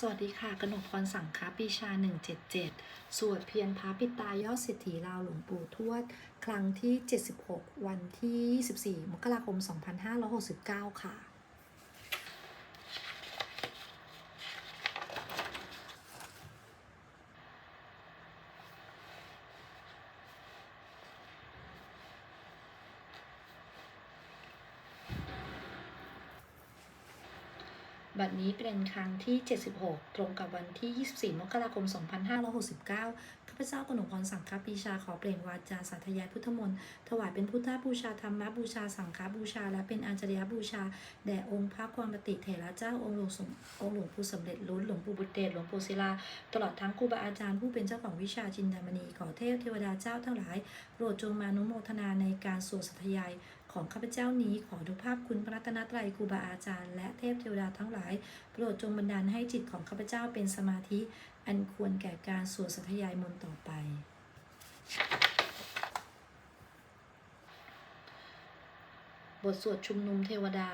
สวัสดีค่ะ กนกพรสังคาปีชา 177 สวดเพียรพระปิตายอดสิทธิลาวหลวงปู่ทวด ครั้งที่ 76 วันที่24มกราคม 2569 ค่ะ บัด นี้เป็นครั้งที่ 76 ตรงกับวันที่ 24 มกราคม 2569 ข้าพเจ้ากนกพรสังฆปีชาขอเปล่งวาจาสาธยายพุทธมนต์ถวายเป็นพุทธบูชาธรรมบูชาสังฆบูชา และเป็นอาจารยบูชา แด่องค์พระความปฏิเถระเจ้าองค์หลวงสมองค์หลวงปู่สำเร็จลุ้นหลวงปู่บุตรเดชหลวงปู่ศิลา ตลอดทั้งครูบาอาจารย์ผู้เป็นเจ้าของวิชาจินดามณีขอเทพเทวดาเจ้าทั้งหลายโปรดจงมานุโมทนาในการสวดสัทยาย ของข้าพเจ้านี้ขอดุภาพคุณพระรัตนตรัยครูบาอาจารย์ และเทพเทวดาทั้งหลาย โปรดจงบันดาลให้จิตของข้าพเจ้าเป็นสมาธิ อันควรแก่การสวดสัทยายมนต์ต่อไป บทสวดชุมนุมเทวดา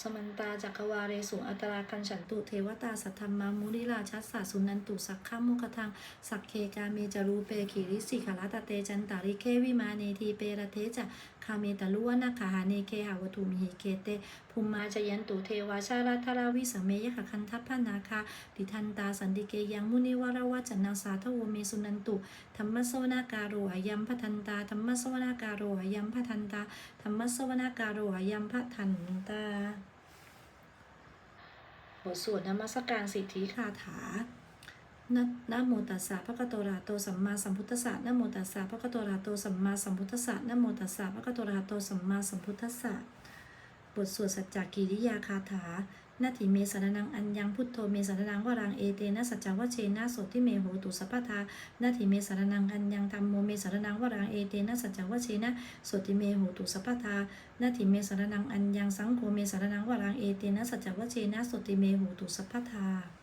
สมันตาจักวาเรสุอัตรากันฉันตุเทวตาสัทธรรมามุนิราชัสสะสุนันตุสักขมุขทังสักเคกาเมจารูเปขีริสิขลาตเตจันตาริเควิมาเนทีเปรเทจะาเมตาลุวนาคาหาเนเคหาวตุมิหิเคเตภูมิมาจยันตุเทวาชาราธาราวิสเมยขคันทัพพนาคาดิทันตาสันติเกยังมุนิวราวจันนาสาทโวเมสุนันตุธรรมสวนาการโรอยัมพทันตาธรรมสวนาการโรอยัมพทันตาธรรมสวนาการโรอยัมพทันตาบทสวดนมัสการสิทธิคาถา นะนะโมตัสสะภะคะโตอะระโตสัมมาสัมพุทธัสสะนะโมตัสสะภะคะโตอะระโตสัมมาสัมพุทธัสสะนะโมตัสสะภะคะโตอะระโตสัมมาสัมพุทธัสสะบทสวดสัจจกิริยาคาถานาทิเมสรนังอัญญังพุทโธเมสรนังวรังเอเตนะสัจจวัชเชนะโสติเมโหตุสัพพทานาทิเมสรนังอัญญังธรรมโมเมสรนังวรังเอเตนะสัจจวัชเชนะโสติเมโหตุสัพพทานาทิเมสรนังอัญญังสังโฆเมสรนังวรังเอเตนะสัจจวัชเชนะโสติเมโหตุสัพพทา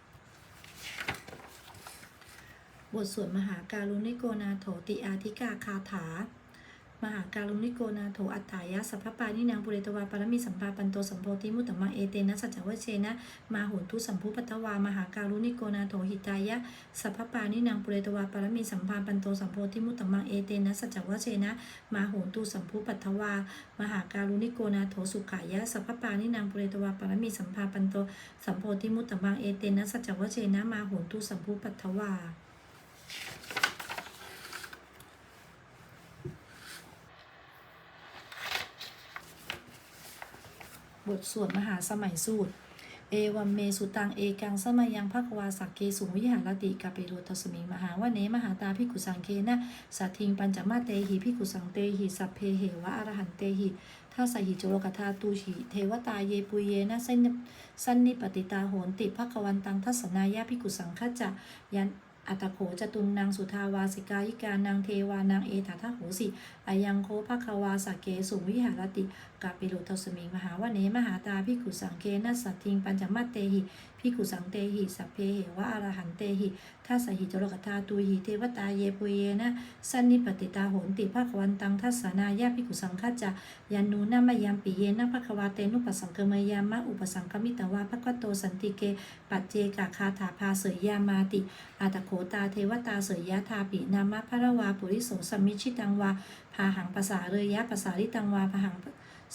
บทสวดมหาการุณิโกนาโถติอาธิกาคาถา มหาการุณิโกนาโถอัฏฐายะสัพพปานินางปุเรตวาปรมิสัมปาปันโตสัมโพธิมุตตมังเอเตนะสัจจวเชนะมาหุนทุสัมพุปัตวามหาการุณิโกนาโถหิตายะสัพพปานินางปุเรตวาปรมิสัมปาปันโตสัมโพธิมุตตมังเอเตนะสัจจวเชนะมาหุนทุสัมพุปัตวามหาการุณิโกนาโถสุขายะสัพพปานินางปุเรตวาปรมิสัมปาปันโตสัมโพธิมุตตมังเอเตนะสัจจวเชนะมาหุนทุสัมพุปัตตวา บทสวดมหาสมัยสูตร เอวัมเมสุตังเอกังสมัยยังภควาสักเกสุวิหารติกาเปโรทัสมิงมหาวะเนมหาตาพิกุสังเคนะสัททิงปัญจมาเตหิพิกุสังเตหิสัพเพเหวะอรหันเตหิท่าสหิจโลกธาตูหิเทวตาเยปุเยนะสันนิสันนิปติตาโหนติภควันตังทัศนายาพิกุสังขจะยันอัตโขจตุนนางสุทาวาสิกายิกานางเทวานางเอถาทโหสิอายังโคภควาสักเกสุวิหารติ กาปิโลทัสมิงมหาวเนมหาตาพิกุสังเคนัสสัททิงปัญจมัตเตหิพิกุสังเตหิสัพเพเหวะอรหันเตหิทัสหิจโลกธาตุหิเทวตาเยปุเยนะสันนิปติตาโหนติภควันตังทัสนายาพิกุสังขจจะยันนูนามยามปิเยนะภควาเตนุปสังกมยามะอุปสังกมิตวาภควโตสันติเก ปัจเจกคาถาภาเสยยามาติอาตโขตาเทวตาเสยยะทาปินามะพระวาปุริโสสมิชิตังวาพาหังภาษาเรยยะภาษาริตังวาพาหัง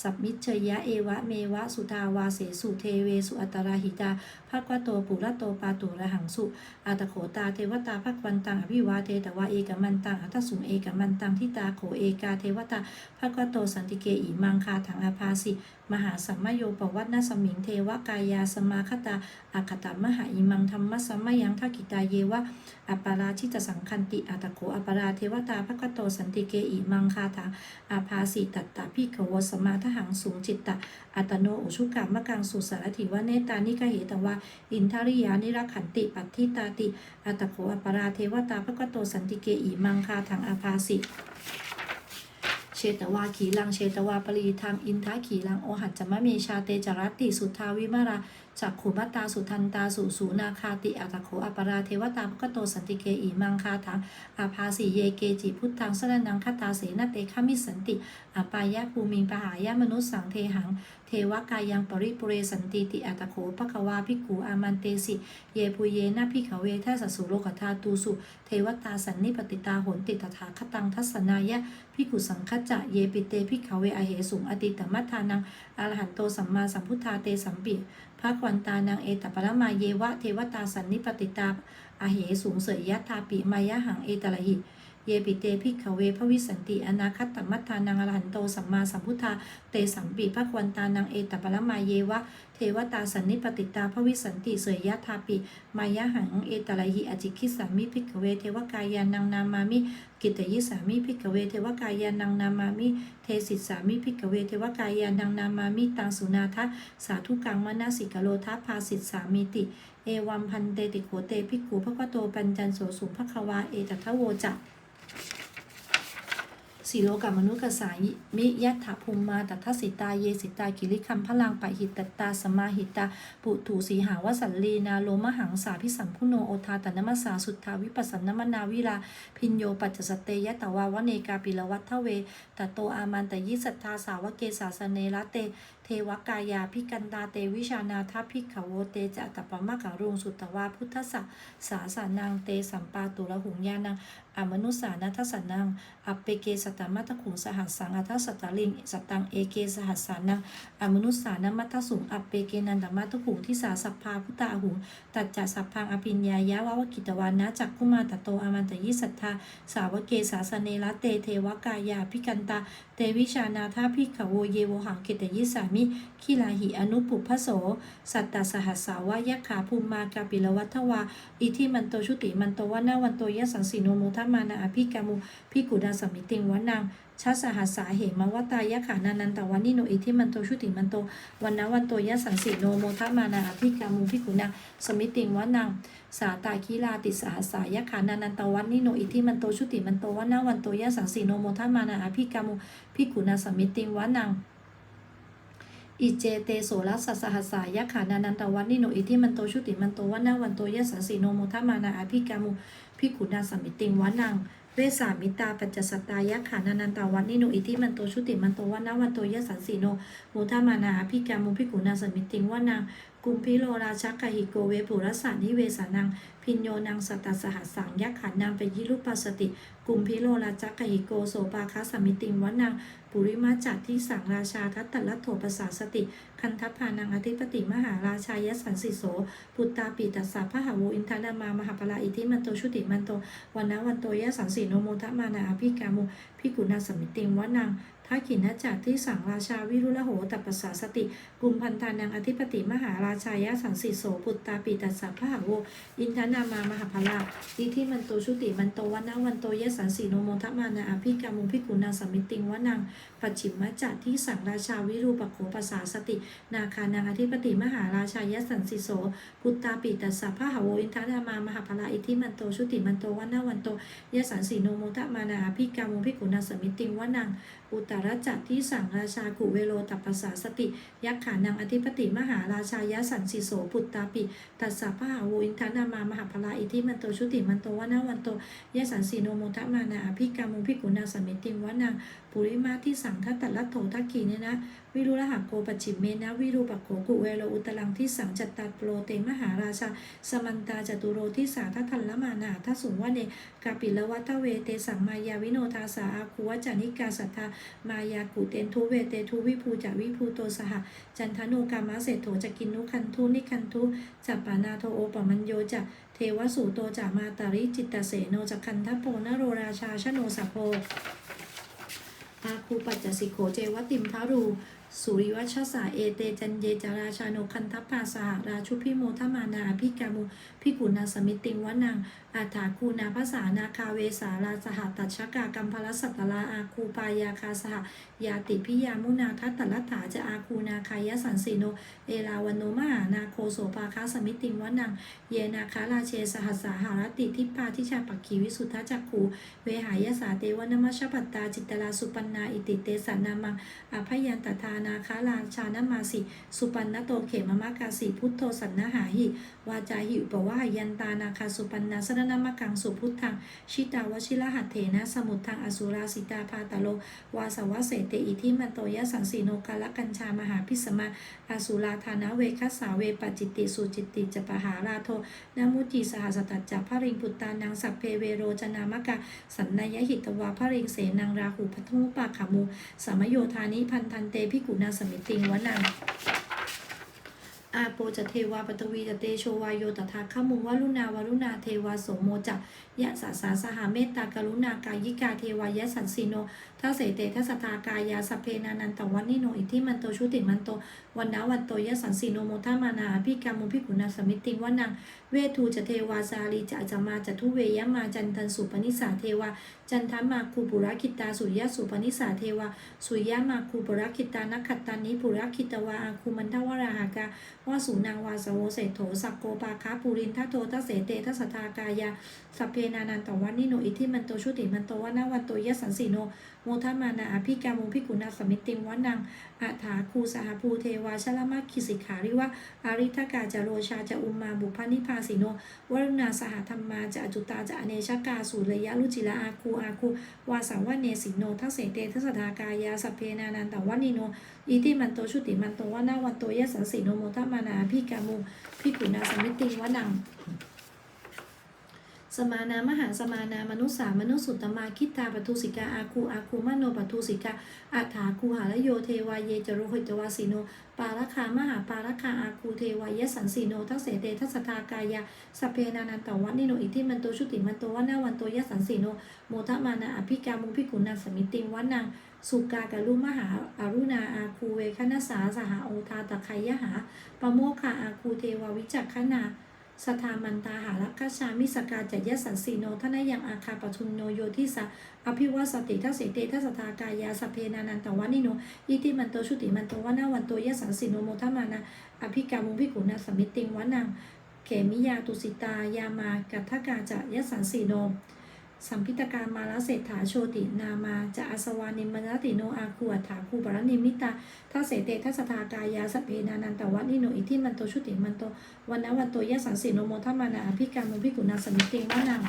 สัมมิชเชยะเอวะเมวะสุทาวาเสสุเทเวสุอัตราหิตาภควโตปุระโตปาตุระหังสุอาตโขตาเทวตาภควันตังอภิวาเทตวาเอกมันตังอัตสุงเอกมันตังทิตาโขเอกาเทวตาภควโตสันติเกอิมังคาถังอาภาสิ มหาสัมมโยปวัตนสมิงเทวกายาสมาคตาอาคตามหาอิมังธรรมสัมมยังทักิตาเยวะอัปปาราชิตสังคันติอัตโขอัปปาราเทวตาภคโตสันติเกอิมังคาถังอาภาสิตัตตะพิขวสมาทหังสูงจิตตะอัตโนอุชุกามะกังสุสารถิวะเนตานิกะเหตวะอินทริยานิรักขันติปัตทิตาติอัตโขอปปาราเทวตาภกโตสันติเกอิมังคาถังอาภาสิ เชตวาขีลังเชตวาปรีทางอินทาขีลังโอหัจจมะเมชาเตจรตติสุทาวิมาราจักขุมัตตาสุทันตาสุสูนาคาติอัตโขอปราเทวตาภกโตสันติเกอีมังคาถังอาภาสีเยเกจิพุทธังสรนังคตาเสนเตขมิสันติอปายะภูมิงปหายะมนุสสังเทหัง เทวกายังปริปุเรสันติติอัตโขภควาภิกขุอามันเตสิ เยปุเยนะพิขเวทัสสุโลกธาตูสุ เทวตาสันนิปติตาหนติตถาคตังทัศนายะพิกุสังคจะเยปิเตพิขเวอเหสุงอติตมัทานังอรหันโตสัมมาสัมพุทธาเตสัมปิภาควันตานังเอตปรมาเยวะเทวตาสันนิปติตาอเหสุงเสยยะทาปิมายะหังเอตละหิ เยปิเตพิขเวพระวิสันติ อนาคัตตมัทธานังอรหันโตสัมมาสัมพุทธาเตสัมปีภควันตานังเอตปรมาเยวะ เทวตาสันนิปติตาพระวิสันติเสยยะทาปิ มายะหังเอตระหิอจิคิสามิพิกเว เทวกายานังนามามิ กิตยิสามิพิกเว เทวกายานังนามามิ เทสิสามิพิกเว เทวกายานังนามามิตังสุนาทะสาธุกังมนาสิกโลทัพพาสิสามิติ เอวัมพันเตติโขเตภิกขุพระกโตปัญจันโสสุภควาเอตทะโวจะ สีโลกามนุษย์กสายิมิยัตถภูมิมาตัทธสิตาเยสิตากิริคัมพลังปะหิตตาสมาหิตาปุถุสีหาวสันลีนาโลมหังสาพิสัมพุโนโอทาตนมัสสาสุทธาวิปัสสนมนาวิลาพินโยปัจจสเตยะตวาวเนกาปิลวัตทเวตโตอามันตยิสัทธาสาวเกสาสเนระเต วกายาพิกันตาเตวิชานาทพิขโวเตจะตปมะกะรุงสุตตวาพุทธสสะสาสานังเตสัมปาตุระหุงยานังอมนุสานัทสันนังอัปเปเกสตตมัตตขุงสหัสสังอัทสตตลิงสตังเอเกสหัสสานังอมนุสานัมัตตสุงอัปเปเกนันตมัตตขุงที่สาสัพพาพุตตาหุงตัจจะสัพพังอภิญญายะวะวกิตวานะจักคุมาตโตอามันตยิสัทธาสาวเกสาสเนละเตเทวกายาพิกันตาเตวิชานาทพิขโวเยโวหังเกตยิสามิขีลาหิอนุปุพโส สัตตสหัสสาวายะขาภูมมากาปิลวัทวา อิทิมันโตชุติมันโตวะนาวันโตยะสังสีโนโมทัมานาอภิกามุพิกุดาสมิติงวนังชัสหัสสาเหมวตายะขานานันตวานิโนอิทิมันโตชุติมันโตวันนาวันโตยะสังสีโนโมทัมานาอภิกามุพิกุณาสมิติงวนังสาตาคีลาติสหัสสายะขานานันตวันิโนอิทิมันโตชุติมันโตวันนาวันโตยะสังสีโนโมทัมานาอภิกามุพิกุณาสมิติงวนัง อิเจเตโสรัสสหัสายะขานานันตวันนิโนอิทิมันโตชุติมันโตวันนาวันโตยะสังสีโนโมทมานาอภิกามุพิกุณาสมิติงวนังเวสามิตาปัจจสตายะขานานันตวันนิโนอิทิมันโตชุติมันโตวันนาวันโตยะสันสีโนโมทามานาอภิกามุพิกุณาสมิติงวนังกุมพิโลราชักกหิโกเวปุรสานิเวสานัง พินโยนังสตัสหัสสังยักขันนางเป็นยิรุปัสติ กุมพิโลราชักกหิโกโสปาคาสมิติงวนังปุริมาจัดที่สังราชาทัตตลัโถปสาสติ คันทพานังอธิปติมหาราชายสันสิโสปุตตาปิตัสสะพะหาวอินทนามามหาปลาอิทิมันโตชุติมันโตวันนวันโตยสังสีโนโมทะมานาอภิกามุพิกุณาสมิติงวนัง ทักขินจักที่สังราชาวิรุละโหตัปปสาสติกุมพันธานังอธิปติมหาราชายะสังสิโสปุตตาปิตัสสะพะหโวอินทนามามหาพลาอิทิมันโตชุติมันโตวันนะวันโตยะสันสีโนโมทมานาอภิกามุพิกุณาสมิติงวนังปัจฉิมมจัดที่สังราชาวิรูปโขปสาสตินาคานังอธิปติมหาราชายสันสิโสปุตตาปิตัสสะพะหโวอินทนามามหาพลาอิทิมันโตชุติมันโตวันนะวันโตยะสันสีโนโมทมานาอภิกามุพิกุณาสมิติงวนังอุตารจักที่สั่งราชากุเวโรตัปปสาสติ ยักขานังอธิปติมหาราชายสันสิโสปุตตาปิ ตัสสะพะหาวอินทนามามหาพลาอิทิมันโตชุติมันโตวนาวันโตยสันสีโนโมทะมานาอภิกามุพิกุณาสมิติงวนังปุริมาที่สั่งทัตตลัตโถทักขีเนี่ยนะวิรุระหะโกปัจฉิมเมนะวิรูปโขกุเวโรอุตลังที่สังจัตตาโปรเตมหาราชา สมันตาจตุโรที่สาทัทันละมานาทัสสุงวเนกาปิลวัตเวเตสังมายาวิโนทาสาอาคูวจานิกาสัทธามายากุเตนทุเวเตทุวิภูจาวิภูโตสหจันทโนกามะเศรษโถจกินนุคันทุนิคันทุจัปปานาโทโอปมัญโยจะเทวสูโตจะมาตาริจิตตเสโนจคันทโปนโรราชาชโนสัพโพอาคูปัจจสิโขเจวติมทารู สุริวัชสาเอเตจันเยจาราชาโนคันทัปปาสหราชุพิโมทมานาพิกามุพิกุณาสมิติงวนังอาถาคูนาภาษานาคาเวสาราสหตัชกากัมพลสัตตลาอาคูปายาคาสหยาติพิยามุนาทัตตลัถาจะอาคูนาคายสันสีโน เอราวันโนมานาโคโสปาคาสมิติงวนัง เยนาคาราเชสหัสสาหารติทิปาทิชาปักขีวิสุทธจักขูเวหายสาเตวนมัชปัตตาจิตตลาสุปันนาอิติเตสานามังอภยันตทานาคาลาชานมาสิ สุปันนโตเขมมะกาสิ พุทโธสันนหาหิ วาจาหิอุปวายันตานาคาสุปันนาสนนามะกังสุพุทธัง ชิตาวชิระหัตเถนะ สมุทธังอสุราสิตาพาตโล วาสวะเสเตอิทิมันโตยะสังสีโนกาลกัญชามหาพิสมาอาสุราธานะเวคัสสาเวปจิตติสุจิตติจปหาราโทนามุจิสหสตัจจพระริงพุตตานังสัพเพเวโรจนามกะสันนายหิตวาพระริงเสนังราหูพัทุปาขามูสามโยธานิพันธันเตพิกุุณาสมิติงวนังอาโปจะเทวาปตวีจะเตโชวายโยตถาคมุวารุณาวารุณาเทวาโสโมจะยะสาสาสหาเมตตากรุณากายิกาเทวายะสันสีโน ทัสเสเตทัสตากายาสเพนานันตวันนิโนอิทิมันโตชุติมันโตวันนาวันโตยสันสีโนโมทามานาอภิกามุพิกุณาสมิติงวนังเวทูจะเทวาสาลีจะจะมาจะทุเวยมาจันทันสุปนิสาเทวาจันทมาคูปุระคิตาสุริยสุปนิสาเทวาสุริยมาคูปุระคิตานักขัตตานิปุระคิตวาอาคูมันทวราหากาว่าสูนางวาสโวเศโถสักโกปาคาปูรินทัโททัเสเตทัสทากายาสเพนานันตวันนิโนอิทิมันโตชุติมันโตวันาวันโตยสันสีโนโมทมานาอภิกามุพิกุณาสมิติงวันังอาถาคูสหภูเทวาชลมาคิสิขาริวะอาริทกาจโรชาจะอุมมาบุพานิพาสิโนวรุณาสหธรรมาจะอจุตาจะอเนชกาสุระยะรุจิละอาคูอาคูวาสังวเนสิโนทัสเสเตทัสทากายาสเพนานันตวันิโนอิติมันโตชุติมันโตวนาวันโตยะสันสีโนโมทมานาพิกามุพิกุณาสมิติงวนัง สมานามหาสมานามนุสสามนุสสุตตมาคิตาปทุสิกาอาคูอาคูมโนปทุสิกาอัฏฐาคูหาลโยเทวาเยจโรหิตวาสิโน ปาลคามหาปาลคาอาคูเทวายสันสีโนทัสเสเตทัสสทากายาสเพนานันตวัตนิโนอิทิมันโตชุติมันโตวนาวันโตยสันสีโนโมทมานาอภิกามุพิกุณาสมิติวันังสุกากลุมหาอารุณาอาคูเวคณสาสหาโอทาตะไคยหาปโมคาอาคูเทวาวิจักขนา สทามันตาหารักชามิสกาจยสันสีโนทนยังอาคาปทุมโนโยทิสาอภิวาสติทัสเสเตทัสทากายาสเพนานันตวานิโนอิติมันโตชุติมันโตวนาวันโตยสันสีโนโมทมานาอภิกามุพิกุณาสมิติงวนังเขมิยาตุสิตายามากัทธกาจะยสันสีโน สัมพิตการมาลเศรษฐาโชตินามาจะอาสวานิมนติโนอาคูอัฏฐาคูปรนิมิตาทัเสเตทัสทากายาสเพนานันตวันิโนอิทิมันโตชุติมันโตวันนวันโตยะสันสีโนโมทมานาอภิกามุพิกุณาสมิติงวนัง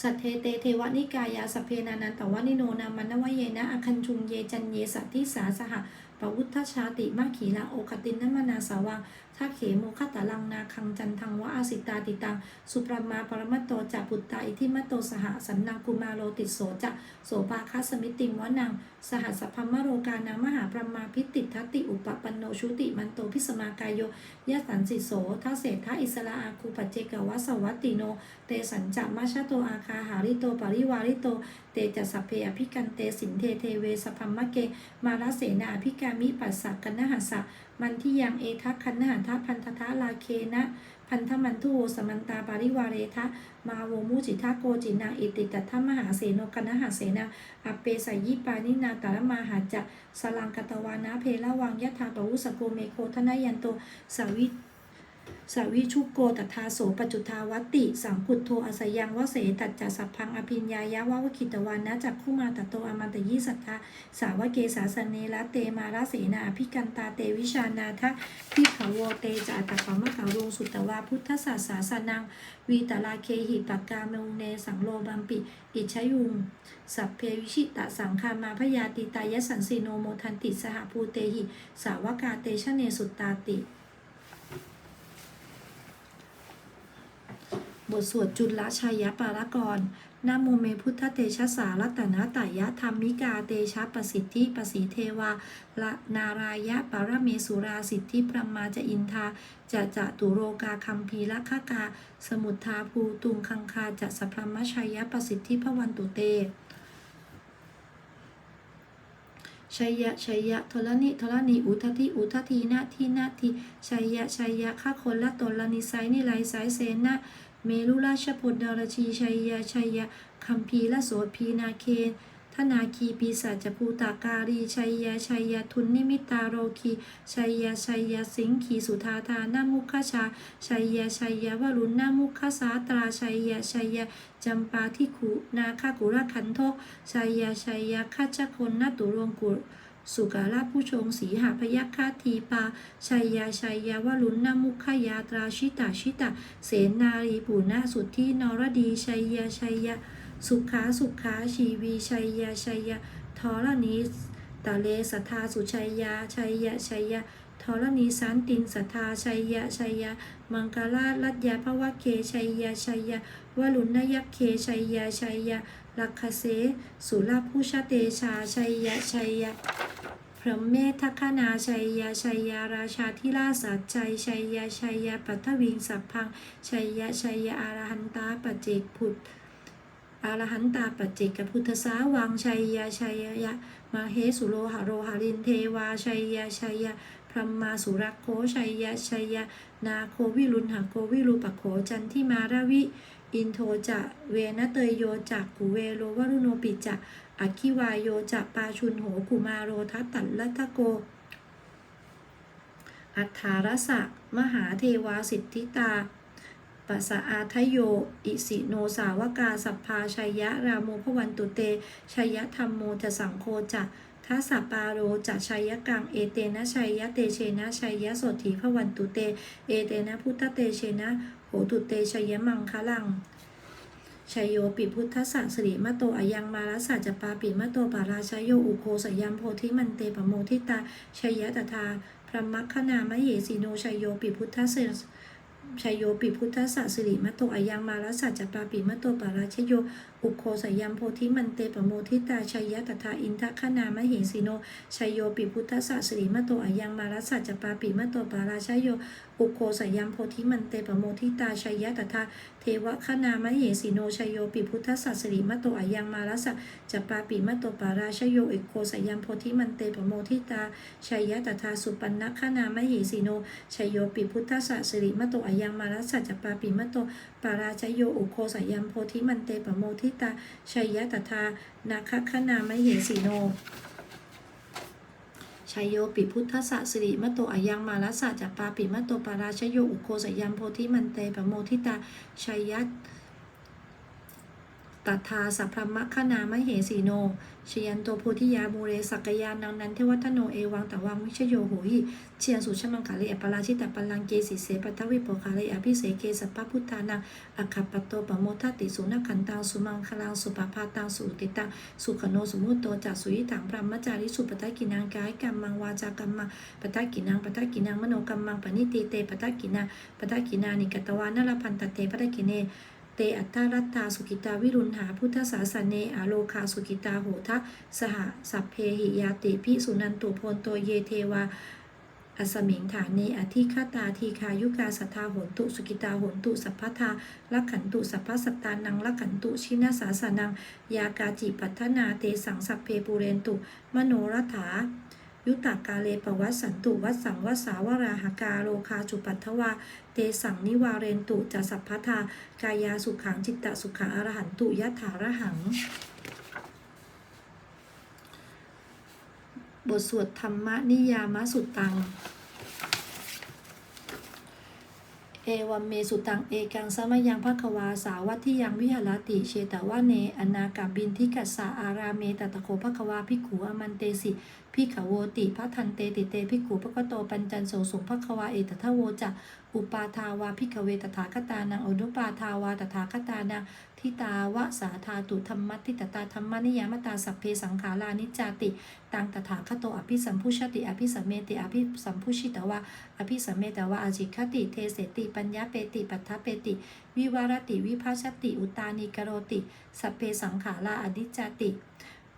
สัทเทเตเทวนิกายาสเพนานันตวนิโนนามันนวเยนะอคันชุงเยจันเยสัตติสาสหปวุฒชาติมาขีลาโอคตินนมนาสาวัง ทักเขโมคตะลังนาคังจันทังวะอาสิตาติตัง สุปรมาปรมัตโตจะปุตตาอิทิมัตโตสหสันนังกุมาโลติโสจะโสปาคัสมิติงวะนัง สหัสสพพมโรกานังมหาปรมาพิติทัติอุปปันโนชุติมันโตพิสมากายโยยะสันสิโสทัเศทาอิสระอาคูปัจเจกวัสวัตติโน เตสัญจะมาชโตอาคาหาริโตปริวาริโต เตจะสัพเพอภิกันเตสินเทเทเวสพัมมะเก มาลเสนาอภิกามิปัสสะกันนหัสสะมันที่ยังเอทัคคันนหันทพันธทะลาเคนะพันธมันทุโวสมันตาปาริวาเรทะมาโวมุจิทาโกจินาอิติตัทมหาเสนกันหาเสนาอเปสายิปานินาตารมาหาจะสลังกตวานาเพลวังยะธาปวุสโกเมโคทนายันโตสาวิ สาวิชุโกตถาโสปจุทาวติ สัมพุทโธอาสยังวเสตัจจะสัพพังอภิญญายะวะวคิตวานะจักขุมาตโตอมันตยิสัทธาสาวเกสาสเนละเตมาราเสนาอภิกันตาเตวิชานาทะพิขโวเตจะอัตตะมะขาวงสุตวาพุทธศาสาสนัง วีตลาเคหิปากกาเมงเนสังโลบัมปิ อิชยุงสัพเพวิชิตะสังคามาพยาติตายสันสีโนโมทันติสหภูเตหิ สาวกาเตชะเนสุตตาติ บทสวดจุลชายปารกรนะโมเมพุทธเตชะสารัตนาตายะธรรมิกาเตชะประสิทธิประสีเทวาละนารายะปารเมสุราสิทธิพระมาจะอินทาจะจะตุโรกาคัมพีละคกา สมุทธาภูตุงคังคาจะสัพพมชัยยะประสิทธิพระวันตุเตชัยยะชัยยะทรณิทรณิอุทธิอุทธินาทีนาทีชัยยะชัยยะข้าคนละตนละนิไซนิไลไซเสนะ เมรุราชพลดารชีชัยยะชัยยะคัมพีละโสพีนาเคนธนาคีปีศาจภูตาการีชัยยะชัยยะทุนนิมิตาโรคีชัยยะชัยยะสิงคีสุธาธานามุขชาชัยยะชัยยะวรุณนามุขสาตราชัยยะชัยยะจำปาทิขุนาคากุระขันโทชัยยะชัยยะข้าชคนนาตุรงกุ สุการะผู้ชง สีหาพยัคฆาทีปาชัยยาชัยยาวลุนนามุขยาตราชิตาชิตาเสนารีปุณณสุทธินรดีชัยยาชัยยาสุขาสุขาชีวีชัยยาชัยยาทรณีตะเลสัทธาสุชัยยาชัยยาชัยยาทรณีสันตินสทธาชัยยาชัยยามังกลาลัตยาภวะเคชัยยาชัยยาวลุนนยักเคชัยยาชัยยา ลักขเส สุลาภูชเตชาชัยยะชัยยะพระเมธคณาชัยยะชัยยะราชาธิราชสัจชัยชัยยะชัยยะปัทวิงสัพพังชัยยะชัยยะอารหันตาปจเจกพุทธอรหันตาปจเจกพุทธสาวังชัยยะชัยยะมาเฮสุโลหะโรหารินเทวาชัยยะชัยยะพรหมาสุรักโคชัยยะชัยยะนาโควิรุณหะโควิรูปโขจันทิมาราวิ อินโทจะเวนเตยโยจักกุเวโลวรุโนปิจะอคิวายโยจะปาชุนโหกุมาโรทัตตัลลัตโก อัฏฐารสะมหาเทวาสิทธิตาปัสสะอาทโย อิสิโนสาวกาสัพพาชัยยะราโมพวันตุเตชัยยะธรรมโมจะสังโคจะทัสสปาโรจะชัยยะกัง เอเตนะชัยยะเตเชนะชัยยะโสถีพวันตุเต เอเตนะพุทธเตเชนะ โหตุเตชัยยะมังคะลังชัยโยปิพุทธสังสริมะโตอายังมาลัสสะจปาปิมะโตปาราชยโยอุโคสยามโพธิมันเตปโมทิตาชัยยะตถาพระมัคคณามะเยสีโนชัยโยปิพุทธเสชัยโยปิพุทธสัสริมะโตอายังมาลัสสะจปาปิมะโตปาราชยโย อุโคสยามโพธิมันเตปโมทิตาชัยยะตถาอินทคณามเหสีโนชัยโยปิพุทธสัสริมโตอายังมารัสสะจปาปิมโตปาราชยโย อุโคสยามโพธิมันเตปโมทิตาชัยยะตถาเทวคณามเหสีโนชยโยปิพุทธสัสริมโตอายังมารัสสะจัปาปิมโตปาราชโยอกโคสยัมโพธิมันเตปโมทิตาชัยยะตถาสุปันนคณามเหสีโนชยโยปิพุทธสัสริมโตอายังมารัสสะจัปาปิมโต ปาราชโยอุโคสยัมโพธิมันเตปโมทิตาชัยยะตถานาคคณามเหสีโนชัยโยปิพุทธสสิริมโตอายังมาลัสสะจัปปาปิมโตปาราชโยอุโคสยัมโพธิมันเตปโมทิตาชัยยะต ตัทาสัพพมะคณามเหสีโนชยันโตโพธิยามูเรสักยานังนันเทวัฒโนเอวังตะวังวิชโยโหหิเชียนสุชมังคาเลอปราชิตปัลังเกสิเสปัทวิปโคาเลอภิเสเกสัพพพุทธานังอัคคปโตปโมทติสุนักขันตังสุมังคลังสุปภาตังสุติตังสุขโนสุมุตโตจักสุยิถังพรหมจาริสุปทักกินังกายกรรมังวาจากรรมังปทักกินังปทักกินังมโนกรรมังปณิติเตปทักกินาปทักกินานิกตวานรพันตเตปทักกิเน เตอัตตารัตตาสุกิตาวิรุณหาพุทธศาสเนอโลคาสุกิตาโหทะสหสัพเพหิยาติพิสุนันตุโพนโตเยเทวาอสมิงฐานเนอธิคาตาทีคายุกาสัทธาหนตุสุกิตาหนตุสัพพทาลักขันตุสัพพสัตตานังลักขันตุชินาสาสนัง ยากาจิปัทนาเตสังสัพเพปูเรนตุ มโนรัฐา ยุตากาเลปวัสสันตุวัสสังวัสาวราหกาโลคาจุปัทวา เตสังนิวาเรนตุจะสัพพทากายาสุขังจิตตสุขังอรหันตุยะถาระหัง บทสวดธรรมนิยามสุตัง เอวัมเมสุตังเอกังสมยังภควาสาวัตที่ยังวิหารติเชตวะเนอนากาบบินทิกัสสาอาราเมตตะโคภควาพิขูอมันเตสิพิขโวติพระทันเตติเตพิขูพระกโตปัญจันโสสุภควาเอตทะโวจะอุปาทาวาพิกเวตถาคตานังอนุปาทาวาตถาคตานัง ทิตาวะสาธาตุธรรมัตทิตตาธรรมนิยามตาสัพเพสังขารานิจจาติ ตังตถาคโตอภิสัมพุชติ อภิสัมเมติ อภิสัมพุชิตวะ อภิสัมเมตวะอาจิคติ เทเสติปัญญาเปติ ปัฏฐเปติ วิวารติ วิภาชติ อุตานิกโรติ สัพเพสังขาราอนิจจติ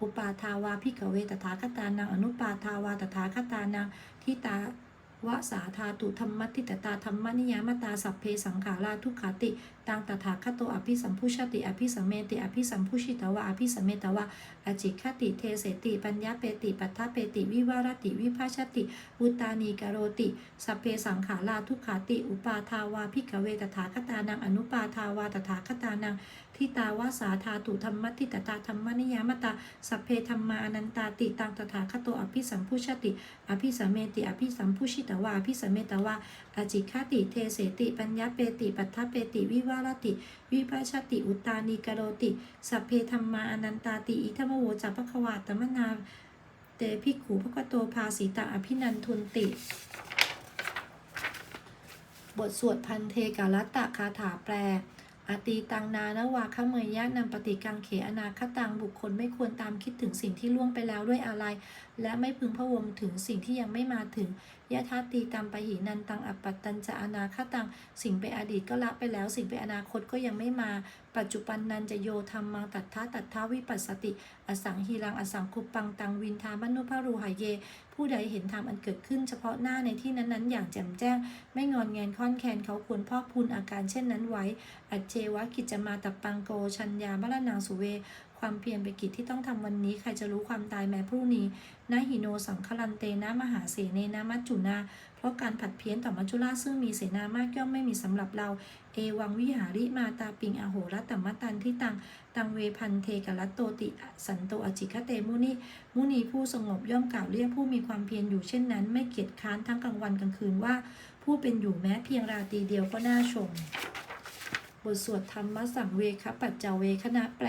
อุปาทาวาพิกเวตถาคตานังอนุปาทาวาตถาคตานังทิตาวะสาธาตุธรรมติตตาธรรมนิยามตาสัพเพสังขาราทุกขติ ตังตถาคโตอภิสัมพุชติอภิสัมเมติอภิสัมพุชิตวะอภิสัมเมตวะอจิคติเทเสติ ปัญญาเปติ ปัฏฐเปติ วิวารติ วิภาชติอุตานีกโรติสเพสังขาราทุขาติ อุปาทาวาพิกเวตถาคตานังอนุปาทาวาตถาคตานังทิตาวาสาธาตุธรรมติตตาธรรมนิยามตาสัพเพธรรมาอนันตาติตังตถาคโตอภิสัมพุชติ อภิสัมเมติ อภิสัมพุชิตวะอภิสัมเมตวะอจิคติเทเสติ ปัญญาเปติ ปัฏฐเปติวิวารติ วิภาชติ อุตานีกโรติ สัพเพธรรมาอนันตาติ อิทัมโวจัปปะควาตมนา เตภิกขุพระกโตภาสีตาอภินันทุนติ บทสวดพันเทกาลตะคาถาแปลอตีตังนานวาขเมยยะนำปฏิกังเขอนาคตังบุคคลไม่ควรตามคิดถึงสิ่งที่ล่วงไปแล้วด้วยอะไร และไม่พึงพะวงถึงสิ่งที่ยังไม่มาถึงยะทัตตีตามปะหีนันตังอัปปัตตัญจะอนาคตัง สิ่งไปอดีตก็ละไปแล้ว สิ่งไปอนาคตก็ยังไม่มา ปัจจุบันนันจะโยธรรมังตัทธาตัทธาวิปัสสติ อสังฮีรังอสังคุปปังตังวินทามนุภารูหายเย ผู้ใดเห็นธรรมอันเกิดขึ้นเฉพาะหน้าในที่นั้นๆ อย่างแจ่มแจ้ง ไม่งอนแงนค่อนแคนเขาควรพอกพูนอาการเช่นนั้นไว้ อัจเจวะกิจมาตับปังโกชัญญามรณางสุเว ความเพียรไปกิจที่ต้องทำวันนี้ ใครจะรู้ความตายแม้พรุ่งนี้นะหิโนสังคลันเตนะมหาเสเนนะมัจจุนา เพราะการผัดเพี้ยนต่อมัจจุราชซึ่งมีเสนามากย่อมไม่มีสำหรับเรา เอวังวิหาริมาตาปิงอโหรัตตมตันที่ตัง ตังเวพันเทกลัตโตติ สันโตอจิคเตมุนิมุนีผู้สงบย่อมกล่าวเรียกผู้มีความเพียรอยู่เช่นนั้น ไม่เกียจค้านทั้งกลางวันกลางคืนว่า ผู้เป็นอยู่แม้เพียงราตรีเดียวก็น่าชมบทสวดธรรมสังเวคปัจจาเวคณะแปล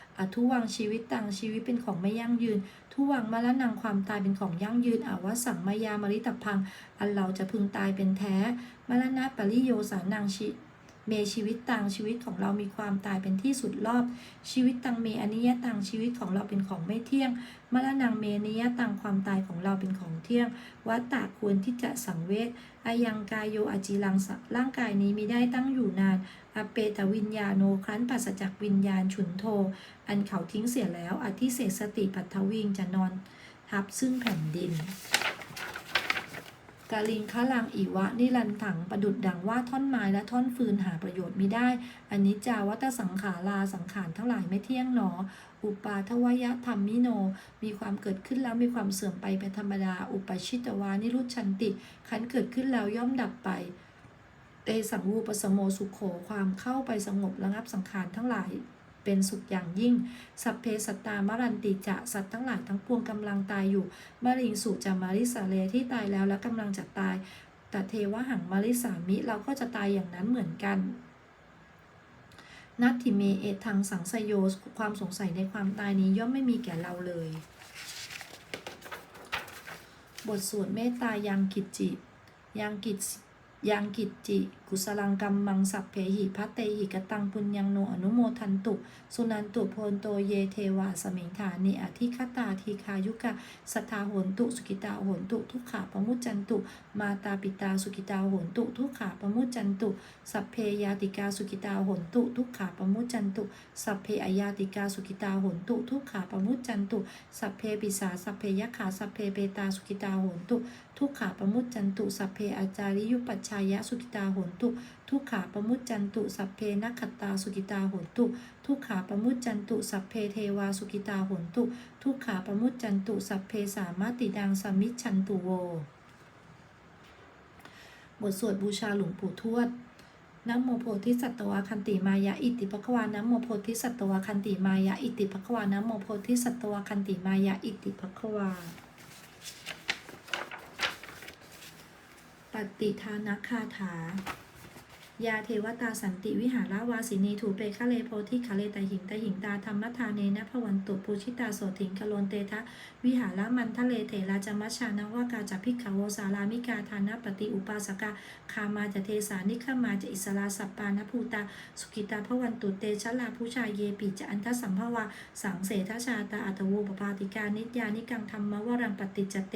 อทุวังชีวิตตังชีวิตเป็นของไม่ยั่งยืน ทุวังมรณังความตายเป็นของยั่งยืนอาวสังมายามริตพัง อันเราจะพึงตายเป็นแท้ มรณะปริโยสานังชิเมชีวิตตังชีวิตของเรามีความตายเป็นที่สุดรอบ ชีวิตตังเมอนิยตังชีวิตของเราเป็นของไม่เที่ยง มรณังเมนิยตังความตายของเราเป็นของเที่ยงวัตตะควรที่จะสังเวชอายังกายโยอจิลังสร่างกายนี้มีได้ตั้งอยู่นาน อเปตวิญญาโนครั้นปัสจากวิญญาณฉุนโท อันเขาทิ้งเสียแล้วอธิเศษสติปัทวิงจะนอนทับซึ่งแผ่นดินกาลิงคลังอีวะนิรันถังประดุดดังว่าท่อนไม้และท่อนฟืนหาประโยชน์ไมิได้ อันนี้จาวัตสังขาราสังขารทั้งหลายไม่เที่ยงหนอ อุปาทวยธรรมมิโน มีความเกิดขึ้นแล้วมีความเสื่อมไปเป็นธรรมดา อุปชิตวานิรุชันติ ขันเกิดขึ้นแล้วย่อมดับไป เตสังวูปสโมสุขโขความเข้าไปสงบระงับสังขารทั้งหลายเป็นสุขอย่างยิ่ง สัพเพสัตตามรันติจะสัตว์ทั้งหลายทั้งปวงกำลังตายอยู่มาริงสุจะมาริสาเลที่ตายแล้วและกำลังจะตาย แต่เทวหังมาริสามิเราก็จะตายอย่างนั้นเหมือนกันนัตถิเมเอทังสังสยโยความสงสัยในความตายนี้ย่อมไม่มีแก่เราเลย บทสวดเมตตายังกิจจิ ยังกิจ ยังกิจจิ กุสลังกัมมังสัพเพหิพัตเตหิกตังปุญญังโนอนุโมทันตุ สุนันตุโพนโตเยเทวาสมิงฐานิอธิคตาทีคายุกะสัทธาโหนตุสุกิตาโหนตุ ทุกขาปมุจจันตุ มาตาปิตาสุกิตาโหนตุ ทุกขาปมุจจันตุ สัพเพยาติกาสุกิตาโหนตุ ทุกขาปมุจจันตุ สัพเพอายาติกาสุกิตาโหนตุ ทุกขาปมุจจันตุ สัพเพปิสาสัพเพยะขาสัพเพเปตาสุกิตาโหนตุ ทุกขาประมุจจันตุสัพเพอาจาริยุปัชชายะสุกิตาโหนตุ ทุกขาประมุจจันตุสัพเพนักขตตาสุกิตาโหนตุ ทุกขาประมุจจันตุสัพเพเทวาสุกิตาโหนตุ ทุกขาประมุจจันตุสัพเพสามารติดังสมิชันตุโว บทสวดบูชาหลวงปู่ทวดนโมโพธิสัตวคันติมายะอิติภควานะโมโพธิสัตวคันติมายะอิติภควานะโมโพธิสัตวคันติมายะอิติภควา ปฏิทานคาถา ยาเทวตาสันติวิหาราวาสินีถูเปคะเลโพธิคะเลตหิงตหิงตาธรรมทานเนนะพวันตุปูชิตาโสถิงคโลนเตทะวิหารมันทะเลเถราจมัชชานวากาจัพิกขโวสารามิกาทานปฏิอุปาสกาคามาจะเทสานิขมาจะอิสลาสัปปานภูตา สุกิตาพวันตุเตชะลาผู้ชายเยปิจะอันทสัมภวาสังเสทชาตาอัตโวปปาติกานิจยานิกังธรรมวรังปฏิจเต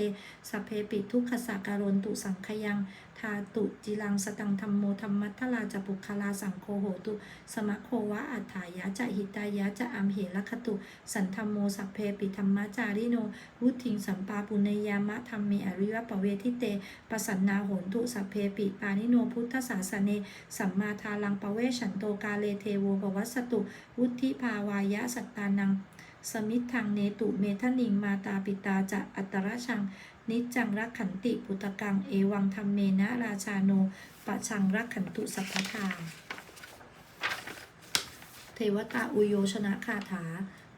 สเพปิทุกขสักการนตุสังขยัง ทาตุจิลังสตังธรรมโมธรรมัทธลาจะปุคลาสังโฆโหตุ สมะโควะอัฏฐายะจะหิตายะจะอัมเหลคตุ สันธรรมโมสัพเพปิธรรมจาริโนวุทิงสัมปาปุเนยามะธรรมเมอริยปเวทิเตปสันนาโหนตุสัพเพปิปานิโนพุทธศาสเน สัมมาทาลังปะเวชันโตกาเลเทโวปวัสตุ วุธิภาวายะสัตตานังสมิทธังเนตุเมทนิงมาตาปิตาจะอัตตรชัง นิจจังรักขันติปุตกัง เอวังธรรมเมนะราชาโนปะชังรักขันตุสัพพทาเทวตาอุโยชนะคาถา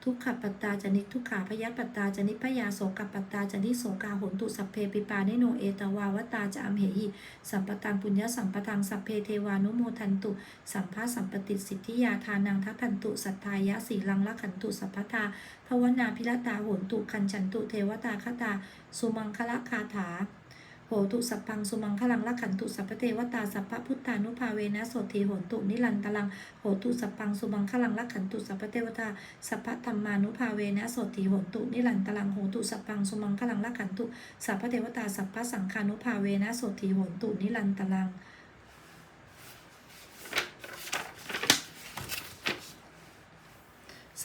ทุกขปัตตาจนิทุกขาพยัคปัตตาจนิพยาโสกปัตตาจนิโสกาหนตุสัพเพปิปานิโนเอตวาวตาจะอัมเหหิสัมปตังปุญญสัมปตังสัพเพเทวานุโมทันตุ สัมภาสัมปติสิทธิยาทานังทัพันตุสัทธายะสีลังละขันตุสัพพทาภวนาพิรตาโหนตุคันฉันตุเทวตาคตา สุมังคละคาถา โหตุสัพพังสุมังคลังละขันตุสัพพเทวตาสัพพพุทธานุภาเวนะโสตีโหนตุนิรันตลังโหตุสัพพังสุมังคลังละขันตุสัพพเทวตาสัพพธรรมานุภาเวนะโสติโหนตุนิรันตลังโหตุสัพพังสุมังคลังละขันตุสัพพเทวตาสัพพสังฆานุภาเวนะโสติโหนตุนิรันตลัง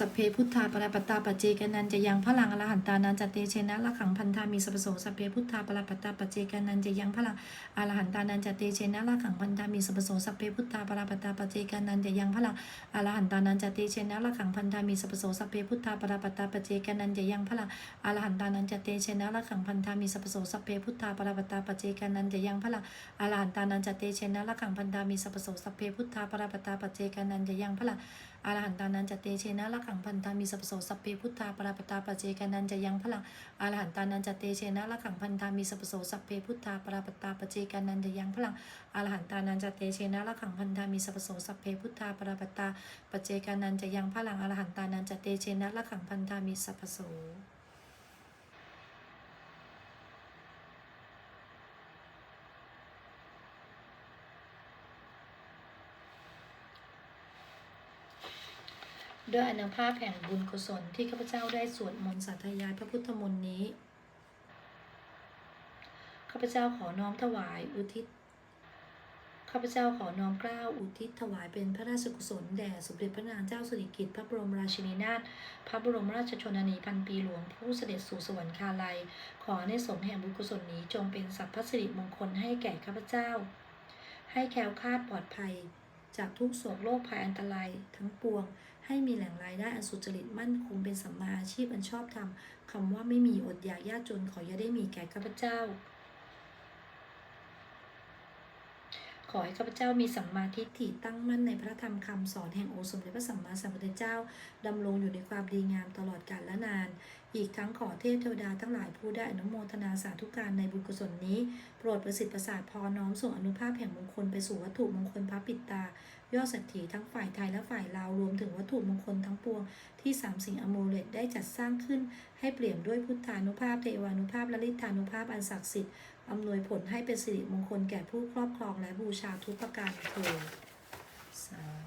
สัพเพพุทธาปราปตตาปเจกนันจะยังพลังอรหันตานันจเตเชนะละขังพันธามีสัพโสสัพเพพุทธาปราปตตาปเจกนันจะยังพลังอรหันตานันจเตเชนะละขังพันธามีสัพโสสัพเพพุทธาปราปตตาปเจกนันจะยังพลังอรหันตานันจเตเชนะละขังพันธามีสัพโสสัพเพพุทธาปราปตตาปเจกนันจะยังพลังอรหันตานันจเตเชนะละขังพันธามีสัพโสสัพเพพุทธาปราปตตาปเจกนันจะยังพลังอรหันตานันจเตเชนะละขังพันธามีสัพโสสัพเพพุทธาปราปตตาปเจกนันจะยังพลัง อรหันตานันจะเตเชนะละขังพันธามีสัพโสสัพเพพุทธาปราปตาปเจกานันจะยังพลังอรหันตานันจะเตเชนะละขังพันธามีสัพโสสัพเพพุทธาปราปตาปเจกานันจะยังพลังอรหันตานันจะเตเชนะละขังพันธามีสัพโสสัพเพพุทธาปราปตาปเจกานันจะยังพลังอรหันตานันจะเตเชนะละขังพันธามีสัพโส ด้วยอนุภาพแห่งบุญกุศลที่ข้าพเจ้าได้สวดมนต์สาธยายพระพุทธมนต์นี้ ข้าพเจ้าขอน้อมถวายอุทิศ ข้าพเจ้าขอน้อมกล้าอุทิศถวายเป็นพระราชกุศลแด่สมเด็จพระนางเจ้าสิริกิติ์พระบรมราชินีนาถ พระบรมราชชนนีพันปีหลวงผู้เสด็จสู่สวรรคาลัย ขอในสงส์แห่งบุญกุศลนี้จงเป็นสัพพสิริมงคลให้แก่ข้าพเจ้า ให้แคล้วคลาดปลอดภัย จากทุกโศกโรคภัยอันตรายทั้งปวง ให้มีแหล่งรายได้อันสุจริตมั่นคงเป็นสัมมาอาชีพอันชอบธรรมคำว่าไม่มีอดอยากยากจนขออย่าได้มีแก่ข้าพเจ้า ขอให้ข้าพเจ้ามีสัมมาทิฏฐิตั้งมั่นในพระธรรมคำสอนแห่งองค์สมเด็จพระสัมมาสัมพุทธเจ้าดำรงอยู่ในความดีงามตลอดกาลและนาน อีกทั้งขอเทพเทวดาทั้งหลายผู้ได้อนุโมทนาสาธุการในบุญกุศลนี้ โปรดประสิทธิ์ประสาทพรน้อมส่งอนุภาพแห่งมงคลไปสู่วัตถุมงคลพระปิดตายอดสัตถีทั้งฝ่ายไทยและฝ่ายลาวรวมถึงวัตถุมงคลทั้งปวงที่สามสิ่งอโมเลตได้จัดสร้างขึ้น ให้เปลี่ยนด้วยพุทธานุภาพเทวานุภาพและฤทธานุภาพอันศักดิ์สิทธิ์อำนวยผลให้เป็นสิริมงคลแก่ผู้ครอบครองและบูชาทุกประการเถิดสา